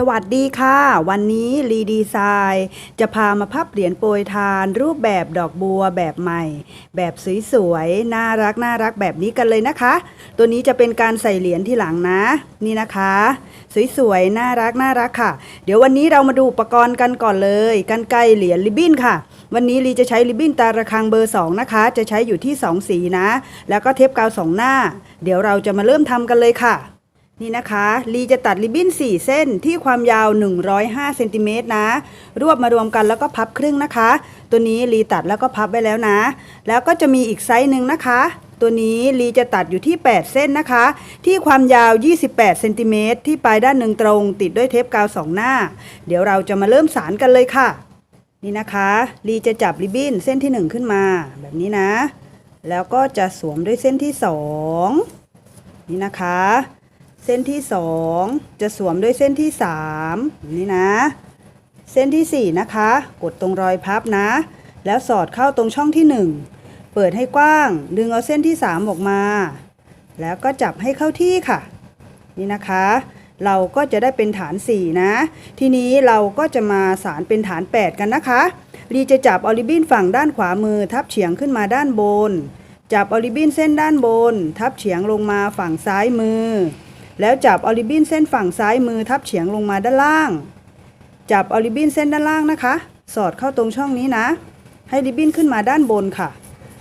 สวัสดีค่ะ วันนี้รีดีไซน์จะพามาพับเหรียญโปรยทาน รูปแบบดอกบัวแบบใหม่ แบบสวยๆน่ารักน่ารักแบบนี้กันเลยนะคะ ตัวนี้จะเป็นการใส่เหรียญที่หลังนะ นี่นะคะ สวยๆน่ารักน่ารักค่ะ เดี๋ยววันนี้เรามาดูอุปกรณ์กันก่อนเลยกันไกรเหรียญริบบิ้นค่ะ วันนี้ลีจะใช้ริบบิ้นตาระคังเบอร์ 2 นะคะ จะใช้อยู่ที่ 2 สีนะ แล้วก็เทปกาวสองหน้า เดี๋ยวเราจะมาเริ่มทำกันเลยค่ะ นี่นะคะลีจะตัดริบบิ้น 4 เส้นที่ความยาว 105เซนติเมตรนะ รวบมารวมกันแล้วก็พับครึ่งนะคะ ตัวนี้ลีตัดแล้วก็พับไว้แล้วนะ แล้วก็จะมีอีกไซส์หนึ่งนะคะ ตัวนี้ลีจะตัดอยู่ที่ 8 เส้นนะคะ ที่ความยาว 28เซนติเมตรที่ปลายด้านหนึ่งตรง ติดด้วยเทปกาวสองหน้า เดี๋ยวเราจะมาเริ่มสารกันเลยค่ะ นี่นะคะลีจะจับริบบิ้นเส้นที่ 1 ขึ้นมา แบบนี้นะ แล้วก็จะสวมด้วยเส้นที่ 2 นี่นะคะ เส้นที่ 2 จะสวมด้วยเส้นที่3นี่นะ เส้นที่ 4 นะคะ กดตรงรอยพับนะ แล้วสอดเข้าตรงช่องที่ 1 เปิดให้กว้าง ดึงเอาเส้นที่ 3 ออกมา แล้วก็จับให้เข้าที่ค่ะ นี่นะคะ เราก็จะได้เป็นฐาน 4 นะ ทีนี้เราก็จะมาสารเป็นฐาน 8 กันนะคะรีจะจับออริบินฝั่งด้านขวามือทับเฉียงขึ้นมาด้านบน จับออริบินเส้นด้านบน ทับเฉียงลงมาฝั่งซ้ายมือ แล้วจับออริบินเส้นฝั่งซ้ายมือทับเฉียงลงมาด้านล่าง จับออริบินเส้นด้านล่างนะคะ สอดเข้าตรงช่องนี้นะ ให้ริบบินขึ้นมาด้านบนค่ะ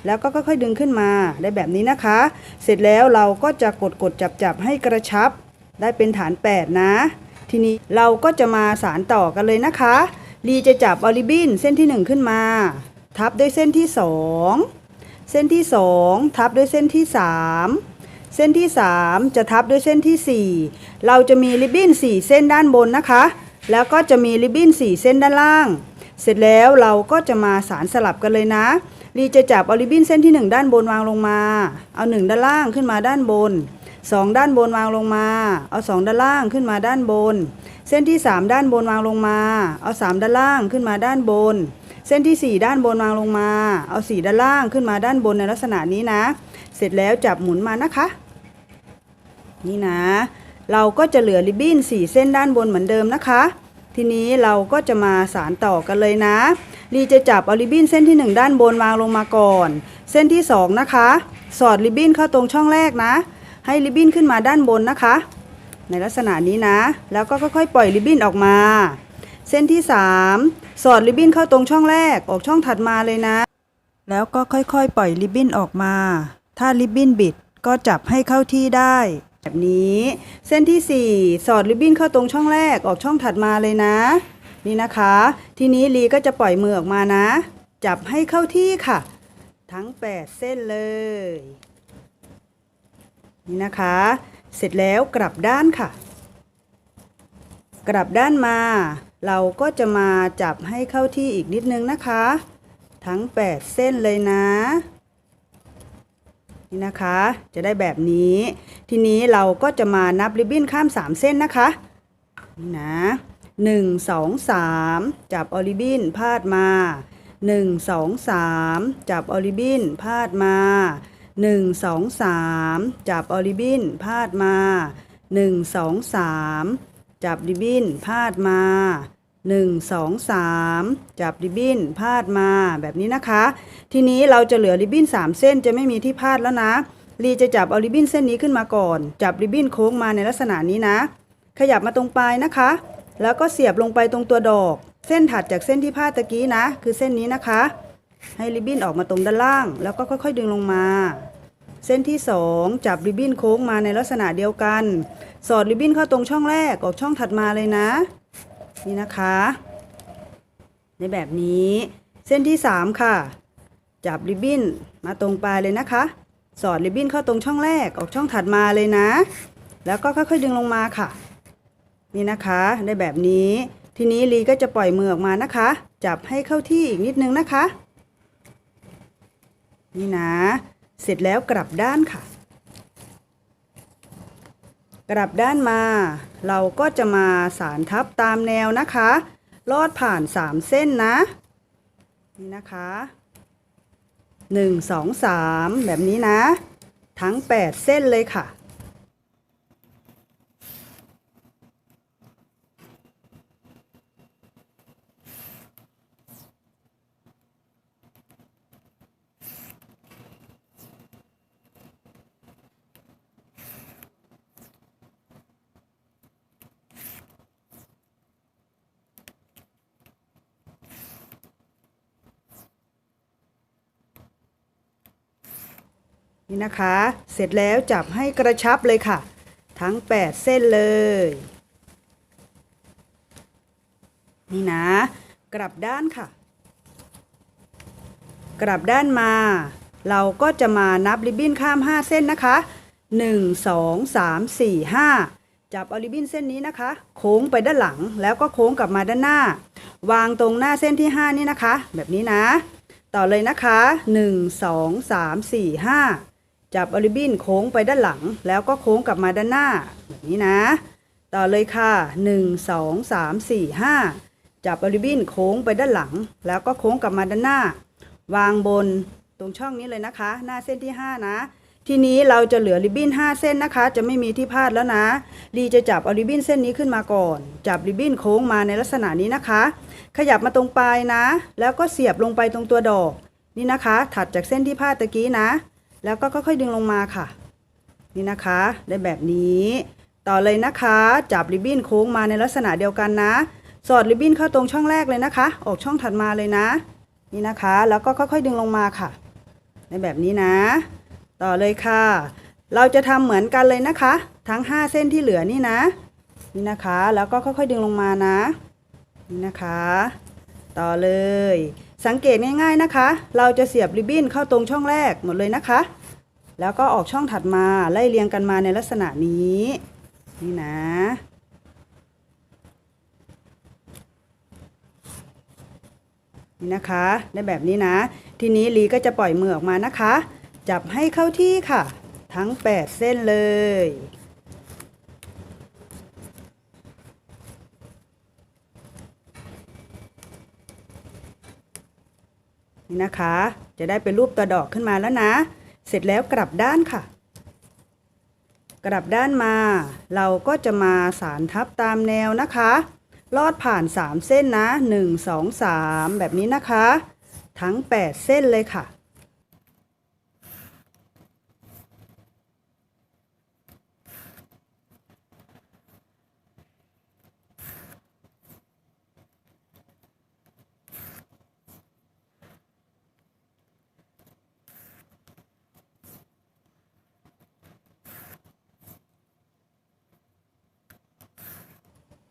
แล้วก็ค่อยๆดึงขึ้นมาได้แบบนี้นะคะ เสร็จแล้วเราก็จะกดกดจับจับให้กระชับ ได้เป็นฐาน 8 นะ ทีนี้เราก็จะมาสารต่อกันเลยนะคะลีจะจับออริบินเส้นที่ 1 ขึ้นมา ทับด้วยเส้นที่ 2 เส้นที่ 2 ทับด้วยเส้นที่ 3 เส้นที่ 3 จะทับด้วยเส้นทีสี่ 4 เราจะมีริบบิ้น 4 เส้นด้านบนนะคะ แล้วก็จะมีริบบิ้น 4 เส้นด้านล่าง เสร็จแล้วเราก็จะมาสารสลับกันเลยนะลีจะจับเออริบบิ้นเส้นที่ 1 ด้านบนวางลงมา เอา 1 ด้านล่างขึ้นมาด้านบน 2 ด้านบนวางลงมา เอา 2 ด้านล่างขึ้นมาด้านบน เส้นที่ 3 ด้านบนวางลงมา เอา 3 ด้านล่างขึ้นมาด้านบน เส้นทีสี่4 ด้านบนวางลงมา เอา 4 ด้านล่างขึ้นมาด้านบนในลักษณะนี้นะ เสร็จแล้วจับหมุนมานะคะ นี่นะ เราก็จะเหลือริบบิ้น4 เส้นด้านบนเหมือนเดิมนะคะ ทีนี้เราก็จะมาสารต่อกันเลยนะ ลีจะจับเอาริบบิ้นเส้นที่ 1 ด้านบนวางลงมาก่อน เส้นที่ 2 นะคะ สอดริบบิ้นเข้าตรงช่องแรกนะ ให้ริบบิ้นขึ้นมาด้านบนนะคะ ในลักษณะนี้นะ แล้วก็ค่อยๆปล่อยริบบิ้นออกมา เส้นที่ 3 สอดริบบิ้นเข้าตรงช่องแรกออกช่องถัดมาเลยนะ แล้วก็ค่อยๆ ปล่อยริบบิ้นออกมา ถ้าริบบิ้นบิดก็จับให้เข้าที่ได้ แบบนี้ เส้นที่ 4 สอดริบบิ้นเข้าตรงช่องแรกออกช่องถัดมาเลยนะ นี่นะคะ ทีนี้ลีก็จะปล่อยมือออกมานะ จับให้เข้าที่ค่ะ ทั้ง 8 เส้นเลย นี่นะคะ เสร็จแล้วกลับด้านค่ะ กลับด้านมา เราก็จะมาจับให้เข้าที่อีกนิดนึงนะคะ ทั้ง 8 เส้นเลยนะ นี่นะคะ จะได้แบบนี้ ทีนี้เราก็จะมานับริบบิ้นข้าม 3 เส้นนะคะนี่นะหนึ่งสองสามจับออริบินพาดมาหนึ่งสองสามจับออริบินพาดมาหนึ่งสองสามจับออริบินพาดมาหนึ่งสองสามจับริบบิ้นพาดมา หนึ่งสองสามจับริบบิ้นพาดมาแบบนี้นะคะ ทีนี้เราจะเหลือริบบิ้น 3 เส้นจะไม่มีที่พาดแล้วนะลีจะจับเอาริบบิ้นเส้นนี้ขึ้นมาก่อน จับริบบิ้นโค้งมาในลักษณะนี้นะ ขยับมาตรงปลายนะคะ แล้วก็เสียบลงไปตรงตัวดอก เส้นถัดจากเส้นที่พาดตะกี้นะ คือเส้นนี้นะคะ ให้ริบบิ้นออกมาตรงด้านล่าง แล้วก็ค่อย ๆ ดึงลงมาเส้นที่ 2 จับริบบิ้นโค้งมาในลักษณะเดียวกัน สอดริบบิ้นเข้าตรงช่องแรกออกช่องถัดมาเลยนะ นี่นะคะ ในแบบนี้เส้นที่ 3 ค่ะ จับริบบิ้นมาตรงปลายเลยนะคะ สอดริบบิ้นเข้าตรงช่องแรกออกช่องถัดมาเลยนะ แล้วก็ค่อยๆดึงลงมาค่ะ นี่นะคะได้แบบนี้ทีนี้ลีก็จะปล่อยมือออกมานะคะ จับให้เข้าที่อีกนิดนึงนะคะ นี่นะ เสร็จแล้วกลับด้านค่ะ กลับด้านมา เราก็จะมาสารทับตามแนวนะคะ ลอดผ่าน 3 เส้นนะ นี่นะคะ 1 2 3 แบบนี้นะ ทั้ง 8 เส้นเลยค่ะ นี่นะคะ เสร็จแล้วจับให้กระชับเลยค่ะ ทั้ง 8 เส้นเลย นี่นะ กลับด้านค่ะ กลับด้านมา เราก็จะมานับริบบิ้นข้าม 5 เส้นนะคะ 1 2 3 4 5 จับเอาริบบิ้นเส้นนี้นะคะ โค้งไปด้านหลังแล้วก็โค้งกลับมาด้านหน้า วางตรงหน้าเส้นที่ 5 นี่นะคะ แบบนี้นะ ต่อเลยนะคะ 1 2 3 4 5 จับอาริบินโค้งไปด้านหลัง แล้วก็โค้งกลับมาด้านหน้า แบบนี้นะ ต่อเลยค่ะ 1 2 3 4 5 จับอาริบินโค้งไปด้านหลัง แล้วก็โค้งกลับมาด้านหน้า วางบนตรงช่องนี้เลยนะคะ หน้าเส้นที่ 5 นะ ทีนี้เราจะเหลือริบบิ้น 5 เส้นนะคะ จะไม่มีที่พลาดแล้วนะ ดีจะจับเอาริบบิ้นเส้นนี้ขึ้นมาก่อน จับริบบิ้นโค้งมาในลักษณะนี้นะคะ ขยับมาตรงปลายนะ แล้วก็เสียบลงไปตรงตัวดอก นี่นะคะ ถัดจากเส้นที่พลาดตะกี้นะ แล้วก็ค่อยๆดึงลงมาค่ะ นี่นะคะ ได้แบบนี้ ต่อเลยนะคะ จับริบบิ้นโค้งมาในลักษณะเดียวกันนะ สอดริบบิ้นเข้าตรงช่องแรกเลยนะคะ ออกช่องถัดมาเลยนะ นี่นะคะ แล้วก็ค่อยๆดึงลงมาค่ะ ในแบบนี้นะ ต่อเลยค่ะ เราจะทำเหมือนกันเลยนะคะ ทั้ง 5 เส้นที่เหลือนี่นะ นี่นะคะ แล้วก็ค่อยๆดึงลงมานะ นี่นะคะ ต่อเลย สังเกตง่ายๆนะคะ เราจะเสียบริบบิ้นเข้าตรงช่องแรกหมดเลยนะคะ แล้วก็ออกช่องถัดมาไล่เรียงกันมาในลักษณะนี้นี่นะนี่นะคะได้แบบนี้นะ ทีนี้ลีก็จะปล่อยมือออกมานะคะ จับให้เข้าที่ค่ะ ทั้ง 8 เส้นเลย นี่นะคะ จะได้เป็นรูปตัวดอกขึ้นมาแล้วนะ เสร็จแล้วกลับด้านค่ะ กลับด้านมา เราก็จะมาสารทับตามแนวนะคะ ลอดผ่าน 3 เส้นนะ 1 2 3 แบบนี้นะคะ ทั้ง 8 เส้นเลยค่ะ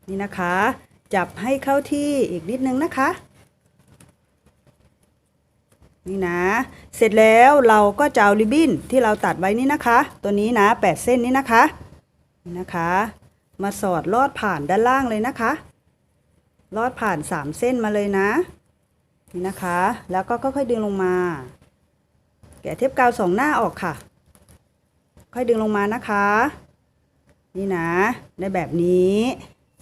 นี่นะคะ จับให้เข้าที่อีกนิดนึงนะคะ นี่นะ เสร็จแล้วเราก็จะเอาริบบิ้นที่เราตัดไว้นี่นะคะ ตัวนี้นะ8เส้นนี้นะคะนี่นะคะ มาสอดลอดผ่านด้านล่างเลยนะคะ ลอดผ่าน3เส้นมาเลยนะนี่นะคะ แล้วก็ค่อยๆดึงลงมา แกะเทปกาวสองหน้าออกค่ะ ค่อยดึงลงมานะคะ นี่นะได้แบบนี้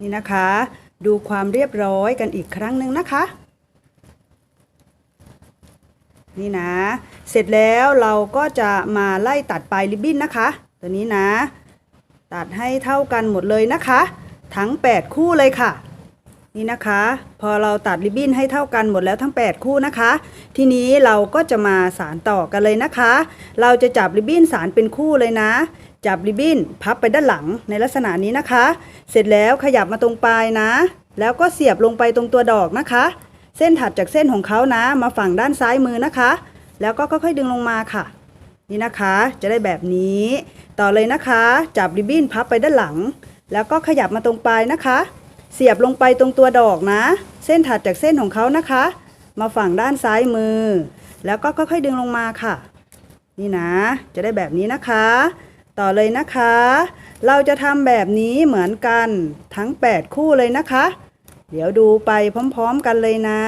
นี่นะคะ ดูความเรียบร้อยกันอีกครั้งหนึ่งนะคะ นี่นะ เสร็จแล้วเราก็จะมาไล่ตัดปลายริบบิ้นนะคะ ตัวนี้นะ ตัดให้เท่ากันหมดเลยนะคะ ทั้ง 8 คู่เลยค่ะนี่นะคะ พอเราตัดริบบิ้นให้เท่ากันหมดแล้วทั้ง 8 คู่นะคะ ทีนี้เราก็จะมาสารต่อกันเลยนะคะ เราจะจับริบบิ้นสารเป็นคู่เลยนะ จับริบบิ้นพับไปด้านหลังในลักษณะนี้นะคะ เสร็จแล้วขยับมาตรงปลายนะ แล้วก็เสียบลงไปตรงตัวดอกนะคะ เส้นถัดจากเส้นของเขานะ มาฝั่งด้านซ้ายมือนะคะ แล้วก็ค่อยๆดึงลงมาค่ะ นี่นะคะ จะได้แบบนี้ ต่อเลยนะคะ จับริบบิ้นพับไปด้านหลัง แล้วก็ขยับมาตรงปลายนะคะ เสียบลงไปตรงตัวดอกนะ เส้นถัดจากเส้นของเขานะคะ มาฝั่งด้านซ้ายมือ แล้วก็ค่อยๆดึงลงมาค่ะ นี่นะ จะได้แบบนี้นะคะ ต่อเลยนะคะ เราจะทำแบบนี้เหมือนกันทั้ง 8 คู่เลยนะคะ เดี๋ยวดูไปพร้อม ๆ กันเลยนะ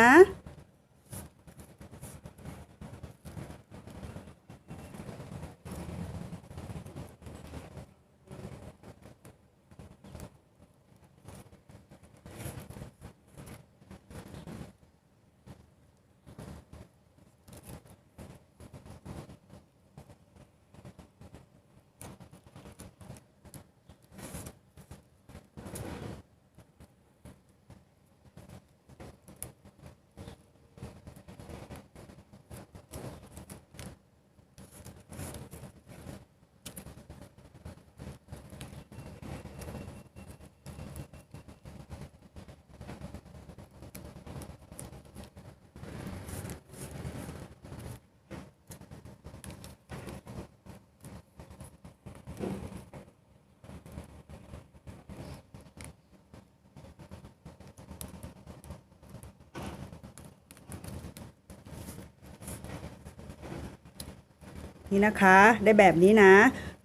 นี่นะคะ ได้แบบนี้นะ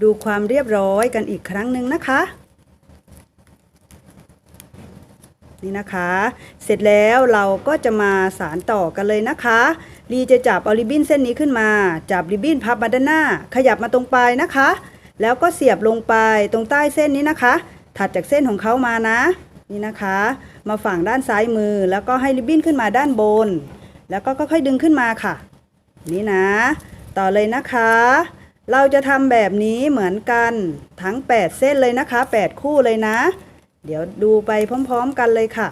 ดูความเรียบร้อยกันอีกครั้งหนึ่งนะคะ นี่นะคะ เสร็จแล้วเราก็จะมาสารต่อกันเลยนะคะลีจะจับเอาริบบิ้นเส้นนี้ขึ้นมา จับริบบิ้นพับมาด้านหน้า ขยับมาตรงปลายนะคะ แล้วก็เสียบลงไปตรงใต้เส้นนี้นะคะ ถัดจากเส้นของเขามานะ นี่นะคะ มาฝั่งด้านซ้ายมือ แล้วก็ให้ริบบิ้นขึ้นมาด้านบน แล้วก็ค่อยๆดึงขึ้นมาค่ะ นี่นะ ต่อเลยนะคะ เราจะทำแบบนี้เหมือนกันทั้ง 8 เส้นเลยนะคะ 8 คู่เลยนะ เดี๋ยวดูไปพร้อม ๆ กันเลยค่ะ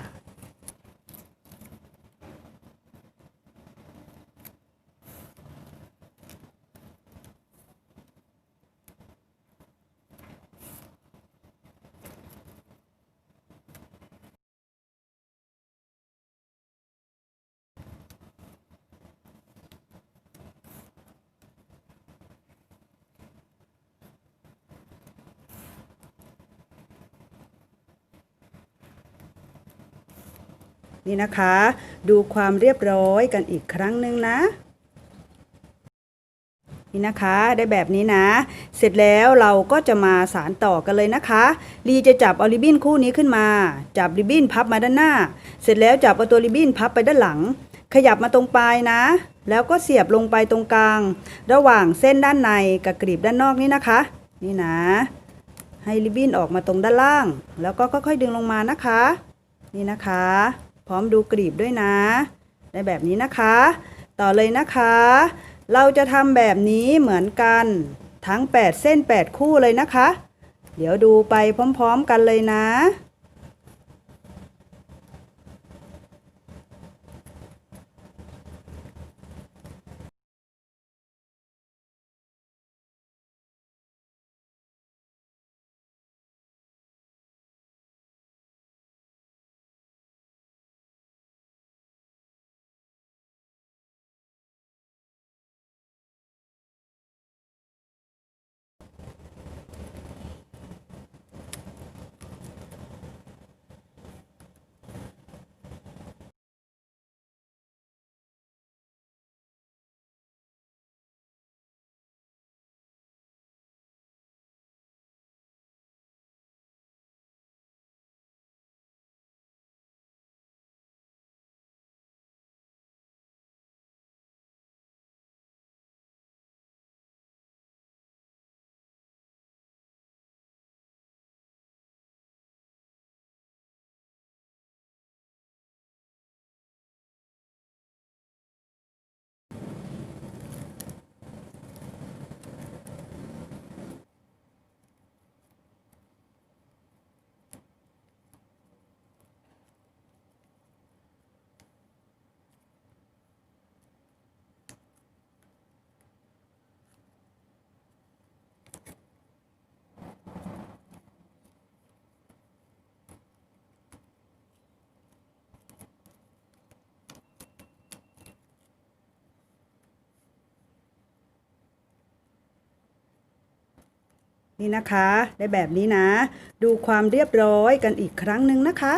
นี่นะคะ ดูความเรียบร้อยกันอีกครั้งหนึ่งนะนี่นะคะได้แบบนี้นะ เสร็จแล้วเราก็จะมาสารต่อกันเลยนะคะลีจะจับเอาริบบิ้นคู่นี้ขึ้นมา จับริบบิ้นพับมาด้านหน้า เสร็จแล้วจับเอาตัวริบบิ้นพับไปด้านหลัง ขยับมาตรงปลายนะ แล้วก็เสียบลงไปตรงกลาง ระหว่างเส้นด้านในกับกรีบด้านนอกนี่นะคะ นี่นะ ให้ริบบิ้นออกมาตรงด้านล่าง แล้วก็ค่อยๆดึงลงมานะคะ นี่นะคะ ร้อมดูกรีบด้วยนะ ในแบบนี้นะคะ ต่อเลยนะคะ เราจะทำแบบนี้เหมือนกันทั้ง 8 เส้น 8 คู่เลยนะคะ เดี๋ยวดูไปพร้อม ๆ กันเลยนะ นี่นะคะ ได้แบบนี้นะ ดูความเรียบร้อยกันอีกครั้งหนึ่งนะคะ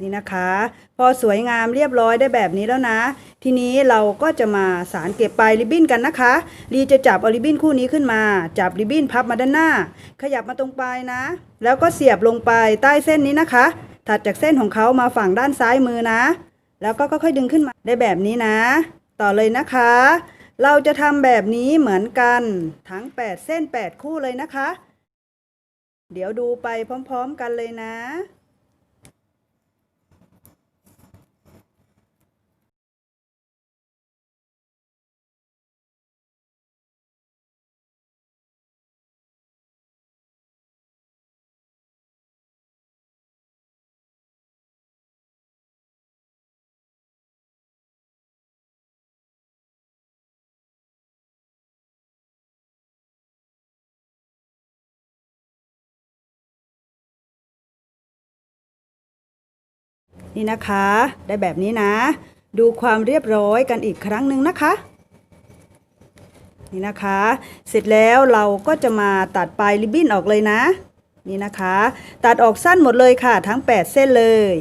นี่นะคะ พอสวยงามเรียบร้อยได้แบบนี้แล้วนะ ทีนี้เราก็จะมาสารเก็บปลายริบบิ้นกันนะคะ รีจะจับริบบิ้นคู่นี้ขึ้นมา จับริบบิ้นพับมาด้านหน้า ขยับมาตรงปลายนะ แล้วก็เสียบลงไปใต้เส้นนี้นะคะ ถัดจากเส้นของเขามาฝั่งด้านซ้ายมือนะ แล้วก็ค่อยๆดึงขึ้นมาได้แบบนี้นะ ต่อเลยนะคะ เราจะทำแบบนี้เหมือนกันทั้ง 8 เส้น 8 คู่เลยนะคะ เดี๋ยวดูไปพร้อม ๆ กันเลยนะ นี่นะคะ ได้แบบนี้นะ ดูความเรียบร้อยกันอีกครั้งหนึ่งนะคะ นี่นะคะ เสร็จแล้วเราก็จะมาตัดปลายริบบิ้นออกเลยนะ นี่นะคะ ตัดออกสั้นหมดเลยค่ะ ทั้ง 8 เส้นเลย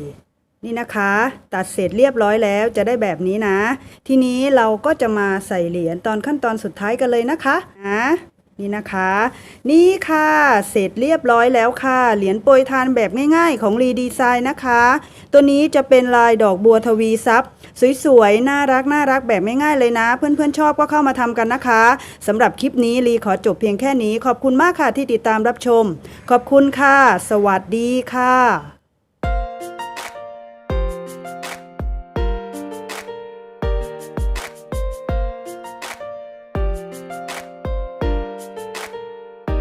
นี่นะคะ ตัดเสร็จเรียบร้อยแล้วจะได้แบบนี้นะ ทีนี้เราก็จะมาใส่เหรียญตอนขั้นตอนสุดท้ายกันเลยนะคะนะ นี่นะคะ นี่ค่ะ เสร็จเรียบร้อยแล้วค่ะ เหรียญโปรยทานแบบง่ายๆ ของรีดีไซน์นะคะ ตัวนี้จะเป็นลายดอกบัวทวีซับสวยๆ น่ารักน่ารักแบบง่ายๆเลยนะ เพื่อนๆชอบก็เข้ามาทำกันนะคะสำหรับคลิปนี้รีขอจบเพียงแค่นี้ ขอบคุณมากค่ะที่ติดตามรับชม ขอบคุณค่ะ สวัสดีค่ะ